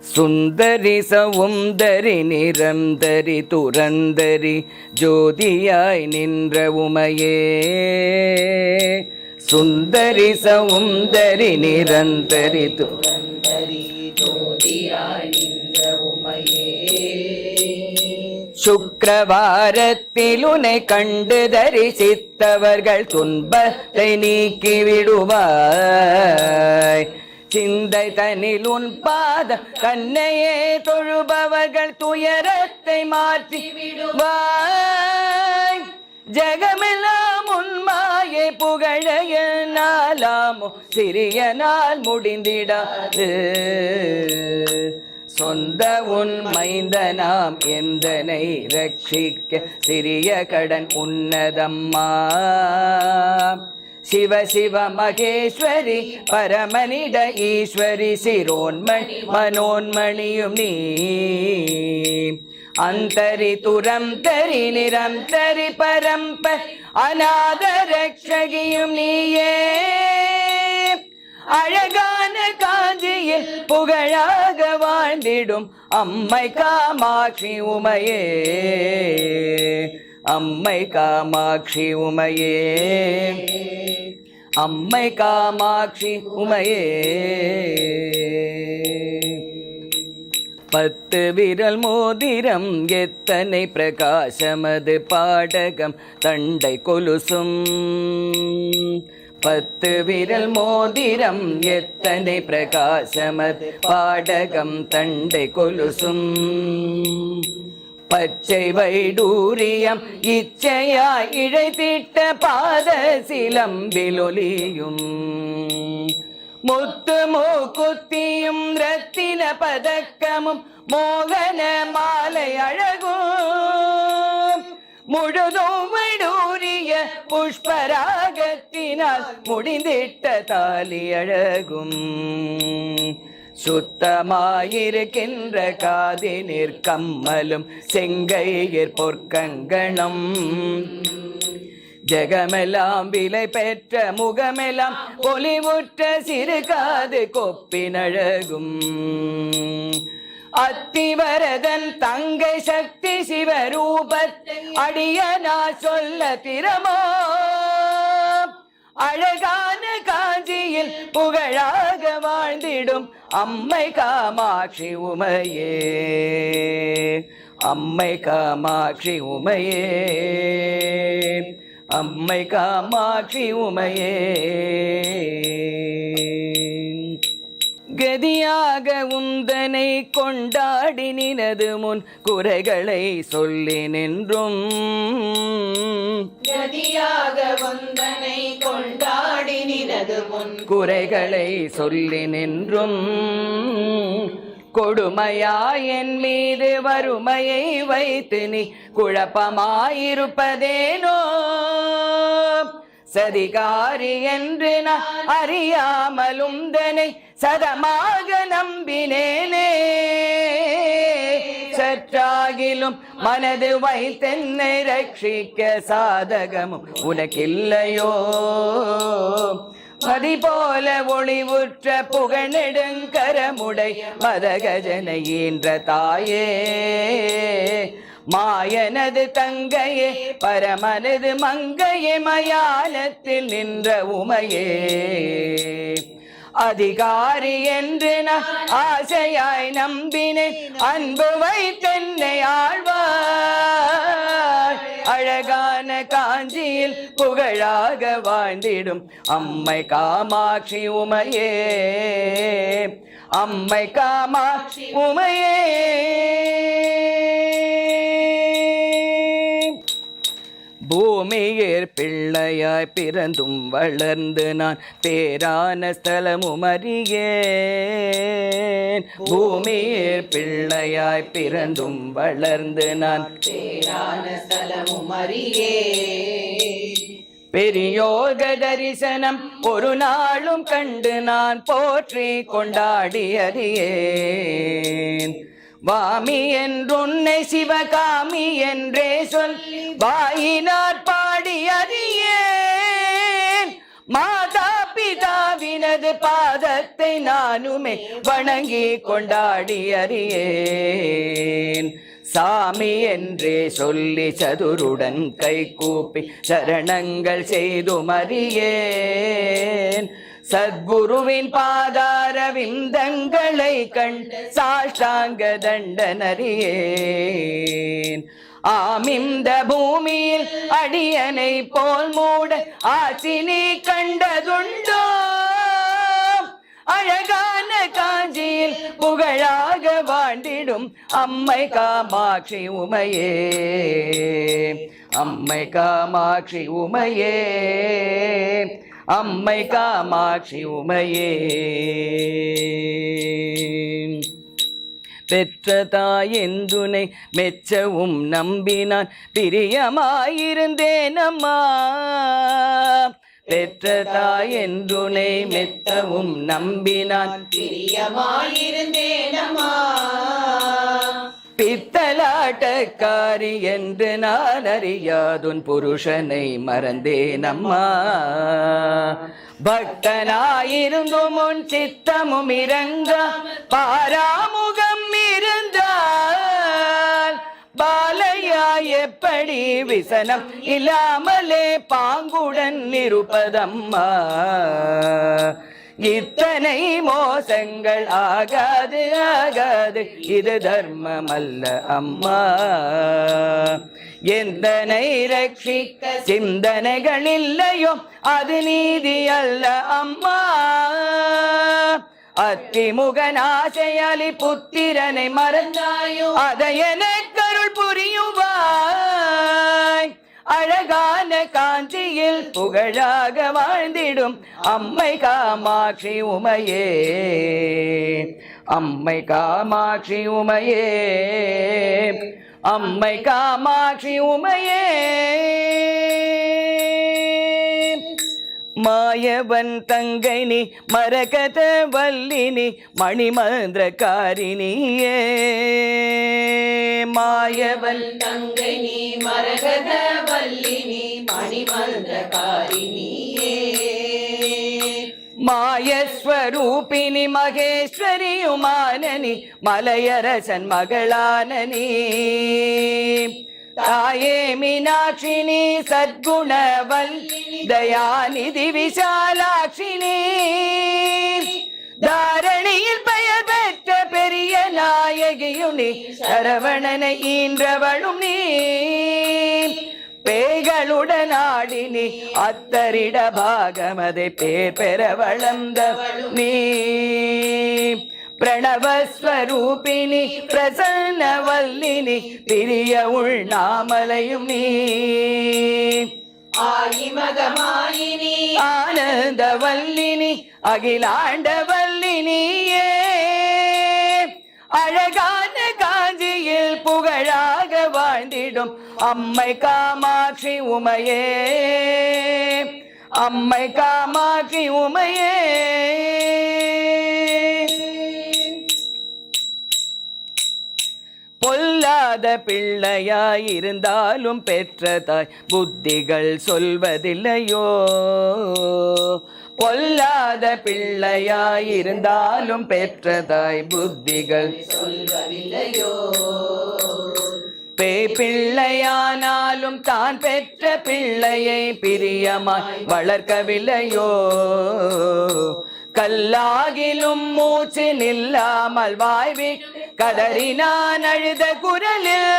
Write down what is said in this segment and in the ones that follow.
சுந்தரி சவுந்தரி நிரந்தரி துரந்தரி ஜோதியாய் நின்ற உமையே. சுந்தரி சவுந்தரி நிரந்தரி துரந்தரி ஜோதியாய் நின்ற உமையே. சுக்கரவாரத்தில் உனை கண்டு தரிசித்தவர்கள் துன்பத்தை நீக்கிவிடுவாய் விடுவாய். சிந்தை தனில் உன் பாத தன்னையே தொழுபவர்கள் துயரத்தை மாற்றி விடுவாய். ஜெகமெல்லாம் உன்மாயை புகழைய நாளாமோ சிறிய நாள் முடிந்திடாது. சொந்த உன் நாம் எந்தனை ரட்சிக்க? சிறிய கடன் உன்னதம்மா. சிவ சிவ மகேஸ்வரி பரமனிட ஈஸ்வரி சிரோன்மணி மனோன்மணியும் நீ. அந்தரி துரம் தரி நிறம் தரி பரம்ப அநாதரக்ஷகியும் நீயே. அழகான காஞ்சியில் புகழாக வாழ்ந்திடும் அம்மை காமாட்சி உமையே. அம்மை காமாட்சி உமையே. அம்மை காமாட்சி உமையே. பத்து விரல் மோதிரம் எத்தனை பிரகாசமது பாடகம் தண்டை கொலுசும். பத்து விரல் மோதிரம் எத்தனை பிரகாசமது பாடகம் தண்டை கொலுசும். பச்சை வைடூரியம் இச்சையாய் இழைத்திட்ட பாத சிலம்பிலொலியும் முத்து மூக்குத்தியும் ரத்தின பதக்கமும் மோகன மாலை அழகும். முழுதும் வைடூரிய புஷ்பராகத்தினால் முடிந்திட்ட தாலி அழகும். சுத்தமாயிருக்கின்ற காதினிற் கம்மலும் செங்கையிற் பொற்கங்கணம். ஜெகமெல்லாம் விலை பெற்ற முகமெல்லாம் பொலிவுற்ற சிறுகாது கொப்பினழகும். அத்திவரதன் தங்கை சக்தி சிவரூபத்தை அடியனா சொல்ல திறமோ? அழகான காஞ்சியில் புகழா வாழ்ந்திடும் அம்மை காமாட்சி உமையே. அம்மை காமாட்சி உமையே. அம்மை காமாட்சி உமையே. கதியாக உந்தனை கொண்டாடி நினது முன் குறைகளை சொல்லி நின்றும். கதியாக வந்தனை கொண்டாடி நினது முன் குறைகளை சொல்லி நின்றும். கொடுமையா என் மீது வறுமையை வைத்து நீ குழப்பமாயிருப்பதேனோ? சரிகாரி என்று நான் அறியாமலும் தனை சதமாக நம்பினேனே. சற்றாகிலும் மனது வைத்தென்னை ரட்சிக்க சாதகமும் உனக்கில்லையோ? மதி போல ஒளிவுற்ற புகழெடுங்கரமுடை மதகஜனை ஈன்ற தாயே. மாயனது தங்கையே பரமனது மங்கையே மயானத்தில் நின்ற உமையே. அதிகாரி என்று நான் ஆசையாய் நம்பினேன் அன்பு வைத்தென்னை ஆழ்வார். அழகான காஞ்சியில் புகழாக வாழ்ந்திடும் அம்மை காமாட்சி உமையே. அம்மை காமாட்சி உமையே. பூமியேர் பிள்ளையாய் பிறந்தும் வளர்ந்து நான் பேரான ஸ்தலமும் அறியேன். பூமியேர் பிள்ளையாய் பிறந்தும் வளர்ந்து நான் பேரான ஸ்தலமும் அறியேன். பெரியோக தரிசனம் ஒரு நாளும் கண்டு நான் போற்றி கொண்டாடி அறியேன் வாமி என்றொன்னை சிவகாமி என்றே சொல். வாயினார் பாடி அறியேன். மாதா பிதாவினது பாதத்தை நானுமே வணங்கி கொண்டாடி அறியேன். சாமி என்றே சொல்லி சதுருடன் கை கூப்பி சரணங்கள் செய்து மறியேன் சத்குருவின் பாதார விந்தங்களை கண்டு சாஷ்டாங்க தண்டனறியேன். ஆமிந்த பூமியில் அடியனை போல் மூட ஆசினி கண்டதுண்டோ? அழகான காஞ்சியில் புகழாக வாண்டிடும் அம்மை காமாட்சி உமையே. அம்மை காமாட்சி உமையே. அம்மை காமாட்சி உமையே. பெற்ற தாயெந்துனை மெச்சவும் நம்பினான். பிரியமாயிருந்தேன் அம்மா. பெற்ற தாயென்றுனை மெத்தவும் நம்பினான். பிரியமாயிருந்தேனம்மா பித்தலாட்டக்காரி என்று நான் அறியாதுன் புருஷனை மறந்தேன் அம்மா பக்தனாயிருந்தும் உன் சித்தமும் இறங்க பாராமுகம் இருந்தால் பாலையா எப்படி விசனம் இல்லாமலே பாங்குடன் இருப்பதம்மா. இத்தனை மோசங்கள் ஆகாது ஆகாது. இது தர்மம் அல்ல அம்மா. எந்தனை ரட்சிக்க சிந்தனைகள் இல்லையோ அது நீதி அல்ல அம்மா. அத்திமுகன் ஆசையாளி புத்திரனை மறந்தாயோ அதை எனக்கருள் அழகான காஞ்சியில் புகழாக வாழ்ந்திடும் அம்மை காமாட்சி உமையே. அம்மை காமாட்சி உமையே. அம்மை காமாட்சி உமையே. மாயவன் தங்கை நீ மரகத வல்லினி மணிமந்திரக்காரிணியே மாயவன் தங்கை நீ மரகத வல்லினி மணிமந்திரகாரிணியே மாயஸ்வரூபிணி மகேஸ்வரியுமானனி மலையரசன் மகளானனி. தாயே மீனாட்சினி சத்குணவல் தயாநிதி விசாலாட்சினி. தாரணியில் பெயர் பெற்ற பெரிய நாயகியும் நீ சரவணனை ஈன்றவளும் நீ. பேய்களுடன் ஆடினி அத்தரிட பாகமதை பேர் பெற வளர்ந்தவளும் நீ. பிரணவஸ்வரூபிணி பிரசன்னவல்லினி பிரிய உள்நாமலையும் நீ. ஆயிமகமாயினி ஆனந்தவல்லினி அகிலாண்டவல்லினியே. அழகான காஞ்சியில் புகழாக வாழ்ந்திடும் அம்மை காமாட்சி உமையே. அம்மை காமாட்சி உமையே. பொல்லாத பிள்ளையாயிருந்தாலும் பெற்ற தாய் புத்திகள் சொல்வதில்லையோ? பொல்லாத பிள்ளையாயிருந்தாலும் பெற்ற தாய் புத்திகள் சொல்வதில்லையோ? பேய் பிள்ளையானாலும் தான் பெற்ற பிள்ளையை பிரியமாய் வளர்க்கவில்லையோ? கல்லாகிலும் மூச்சு நில்லாமல் வாய்வி கதறினான் அழுத குரலில்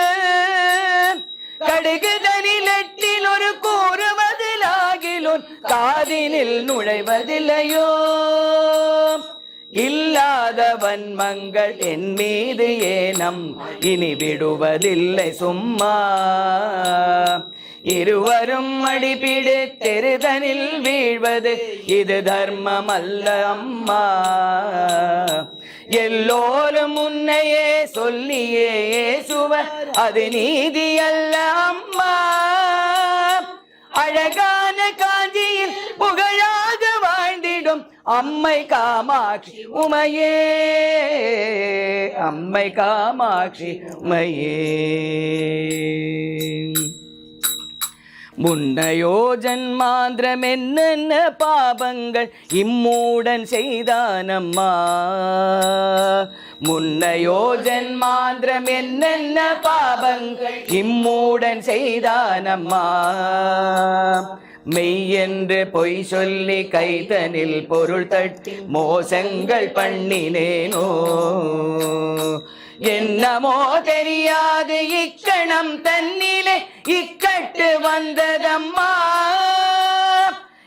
கடுகுதனிலட்டில் ஒரு கூறுவதிலாகிலும் காதினில் நுழைவதில்லையோ? இல்லாதவன் மங்கள் என் மீது ஏனம் இனி விடுவதில்லை சும்மா. இருவரும் அடிபிடு தெருதனில் வீழ்வது இது தர்மம் அல்ல அம்மா. எல்லோரும் முன்னையே சொல்லியே ஏசுவர் அது நீதி அல்ல அம்மா. அழகான காஞ்சியில் புகழாக வாழ்ந்திடும் அம்மை காமாட்சி உமையே. அம்மை காமாட்சி உமையே. முன்னையோ ஜன்மாந்திரம் என்னென்ன பாபங்கள் இம்மூடன் செய்தானம்மா? முன்னையோ ஜன்மாந்திரம் என்னென்ன பாபங்கள் இம்மூடன் செய்தானம்மா? மெய்யென்று பொய் சொல்லி கைதனில் பொருள் தட்டி மோசங்கள் பண்ணினேனோ? என்னமோ தெரியாது இக்கணம் தன்னிலே இக் தந்ததம்மா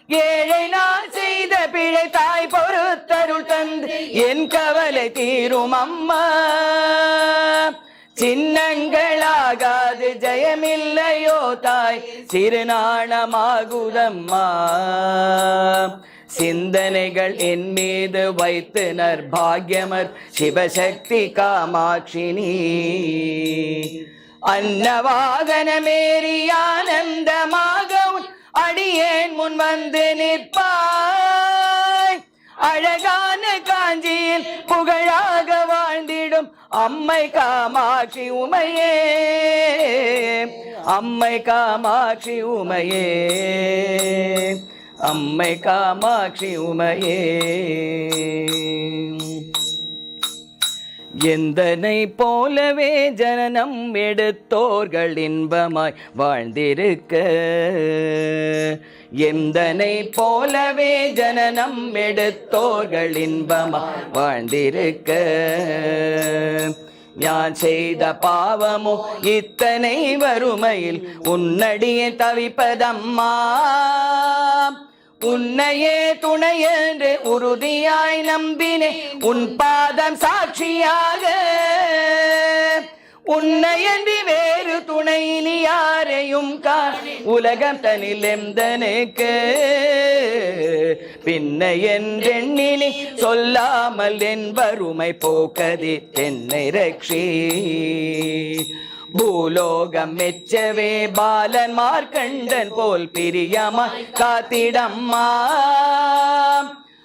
ஏழை நான் செய்த பிழை தாய் பொறுத்தருள் தந்து என் கவலை தீரும் அம்மா சின்னங்களாகாது ஜெயமில்லையோ தாய் சிறுநாணமாகுதம்மா சிந்தனைகள் என் மீது வைத்து நற்பாகியமர் சிவசக்தி காமாட்சினி. அன்னவாகனமேறி ஆனந்தமாக அடியேன் முன் வந்து நிற்பாய். அழகான காஞ்சியில் புகழாக வாழ்ந்திடும் அம்மை காமாட்சி உமையே. அம்மை காமாட்சி உமையே. அம்மை காமாட்சி உமையே. எந்தனை போலவே ஜனனம் எடுத்தோர்கள் இன்பமாய் வாழ்ந்திருக்க? எந்தனை போலவே ஜனனம் எடுத்தோர்கள் இன்பமாய் வாழ்ந்திருக்க? யான் செய்த பாவமோ இத்தனை வறுமையில் உன்னடியே தவிப்பதம்மா? உன்னையே துணை என்று உறுதியாய் நம்பினே உன் பாதம் சாட்சியாக உன்னையன்றி வேறு துணை இனி யாரையும் காண் உலகம் தனில் எந்தனுக்கு பின்ன என்றெண்ணினி சொல்லாமல் என் வறுமை போக்கதி என்னை ரக்ஷி பூலோகம் மெச்சவே பாலன் மார்க்கண்டன் போல் பிரியமாய் காத்திடம்மா.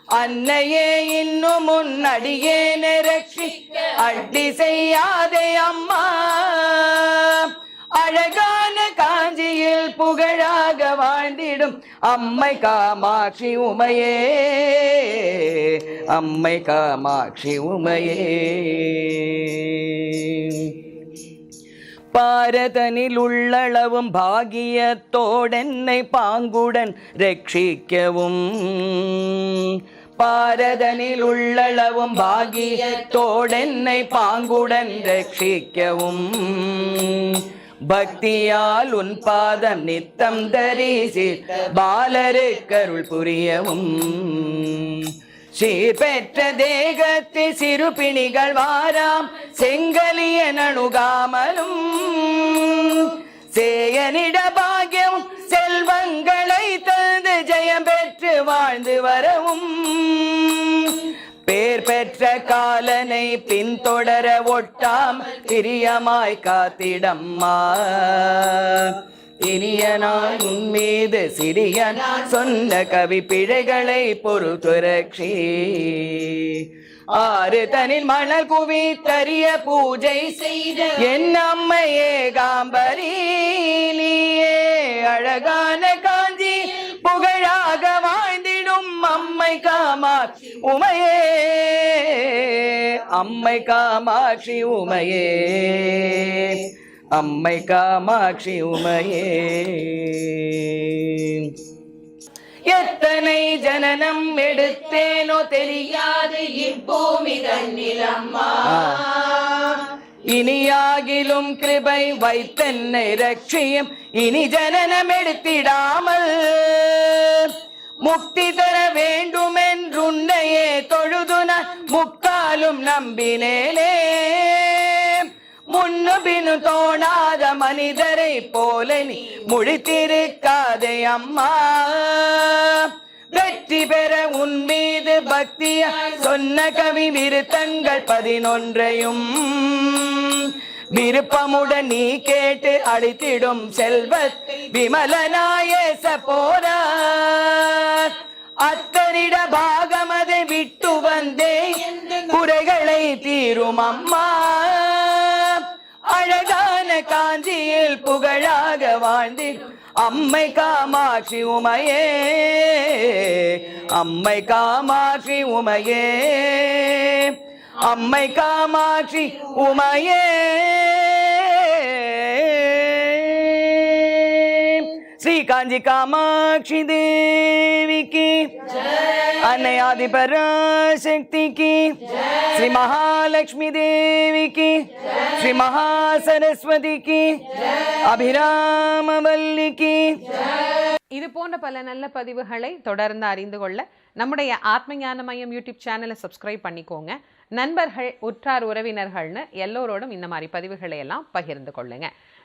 அன்னையே இன்னும் முன்னடியே ரட்சிக்க அடி செய்யாதே அம்மா. அழகான காஞ்சியில் புகழாக வாழ்ந்திடும் அம்மை காமாட்சி உமையே. அம்மை காமாட்சி உமையே. பாரதனில் உள்ளளவும் பாகியத்தோடென்னை பாங்குடன் ரட்சிக்கவும். பாரதனில் உள்ளளவும் பாகியத்தோடென்னை பாங்குடன் ரட்சிக்கவும். பக்தியால் உன் பாதம் நித்தம் தரிசி பாலரு கருள் புரியவும். சீர் பெற்ற தேகத்தில் சிறு வாராம். செங்கலிய நணுகாமலும் சேயனிட பாகியம் செல்வங்களை தந்து ஜெயம் பெற்று வாழ்ந்து வரவும். பேர் பெற்ற காலனை பின்தொடர ஒட்டாம். பிரியமாய் காத்திடம்மா. இனிய நாள் உன் மீது சிறிய சொன்ன கவி பிழைகளை பொறுத்துரட்சி ஆறு தனில் மணல் குவி தரிய பூஜை செய்த என் அம்மையே காம்பரி நீயே அழகான காஞ்சி புகழாக வாழ்ந்திடும் அம்மை காமாட்சி உமையே. அம்மை காமாட்சி உமையே. அம்மை காமாட்சி உமையே. எத்தனை ஜனனம் எடுத்தேனோ தெரியாது இப்பூமி தன்னிலம்மா இனியாகிலும் கிருபை வைத்தென்னை ரட்சியும் இனி ஜனனம் எடுத்திடாமல் முக்தி தர வேண்டும் என்றுன்னையே தொழுதுன முக்காலும் தோணாத மனிதரை போல நீ முழித்திருக்காதே அம்மா. வெற்றி பெற உன் மீது பக்திய சொன்ன கவி விருத்தங்கள் பதினொன்றையும். விருப்பமுடன் நீ கேட்டு அழித்திடும் செல்வத் விமலனாயேச போறார் அத்தனிட பாகமதை விட்டு வந்தே குறைகளை தீரும் அம்மா. அழகான காஞ்சியில் புகழாக வாழ்ந்து அம்மை காமாட்சி உமையே அம்மை காமாட்சி உமையே அம்மை காமாட்சி உமையே. ஸ்ரீ காஞ்சி காமாட்சி தேவி. தேவிக்கு அன்னை ஆதி பராசக்திக்கு ஸ்ரீ மகாலட்சுமி தேவிக்கு ஸ்ரீ மகா சரஸ்வதிக்கு அபிராமவல்லிக்கு இது போன்ற பல நல்ல பதிவுகளை தொடர்ந்து அறிந்து கொள்ள நம்முடைய ஆத்ம ஞான மையம் யூடியூப் சேனலை சப்ஸ்கிரைப் பண்ணிக்கோங்க. நண்பர்கள் உற்றார் உறவினர்கள்னு எல்லோரோடும் இந்த மாதிரி பதிவுகளை எல்லாம் பகிர்ந்து கொள்ளுங்க.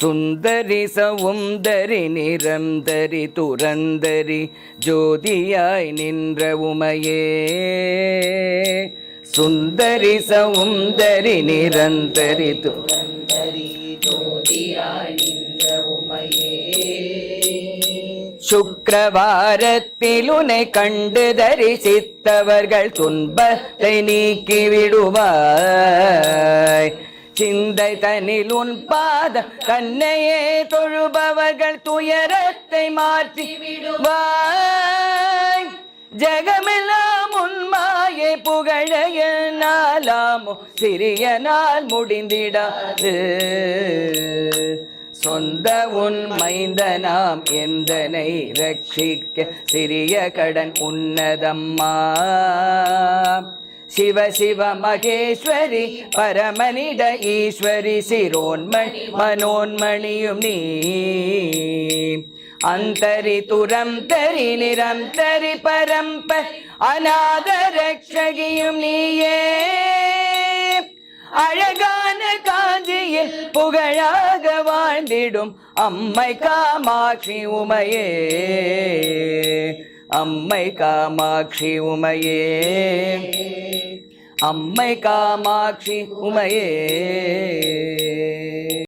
சுந்தரி சவுந்தரி நிரந்தரி துரந்தரி ஜோதியாய் நின்ற உமையே. சுந்தரி சவுந்தரி நிரந்தரி துரந்தரி ஜோதியாய் நின்ற உமையே. சுக்கரவாரத்தில் உனை கண்டு தரிசித்தவர்கள் துன்பத்தை நீக்கிவிடுவாய் சிந்தை தனில் உன் பாத தன்னையே தொழுபவர்கள் துயரத்தை மாற்றி விடுவாய். ஜெகமெல்லாம் உன்மாயை புகழைய நாளாமோ சிறிய நாள் முடிந்திடாது. சொந்த உன் மைந்தனாம் எந்தனை ரட்சிக்க? சிறிய கடன் உன்னதம்மா. சிவ சிவ மகேஸ்வரி பரமனிட ஈஸ்வரி சிரோன்மணி மனோன்மணியும் நீ. அந்தரி துரம் தரி நிறம் தரி பரம்ப அநாதரக்ஷகியும் நீயே. அழகான காஞ்சியில் புகழாக வாழ்ந்திடும் அம்மை காமாட்சி உமையே. அம்மை காமாட்சி உமையே அம்மை காமாட்சி உமையே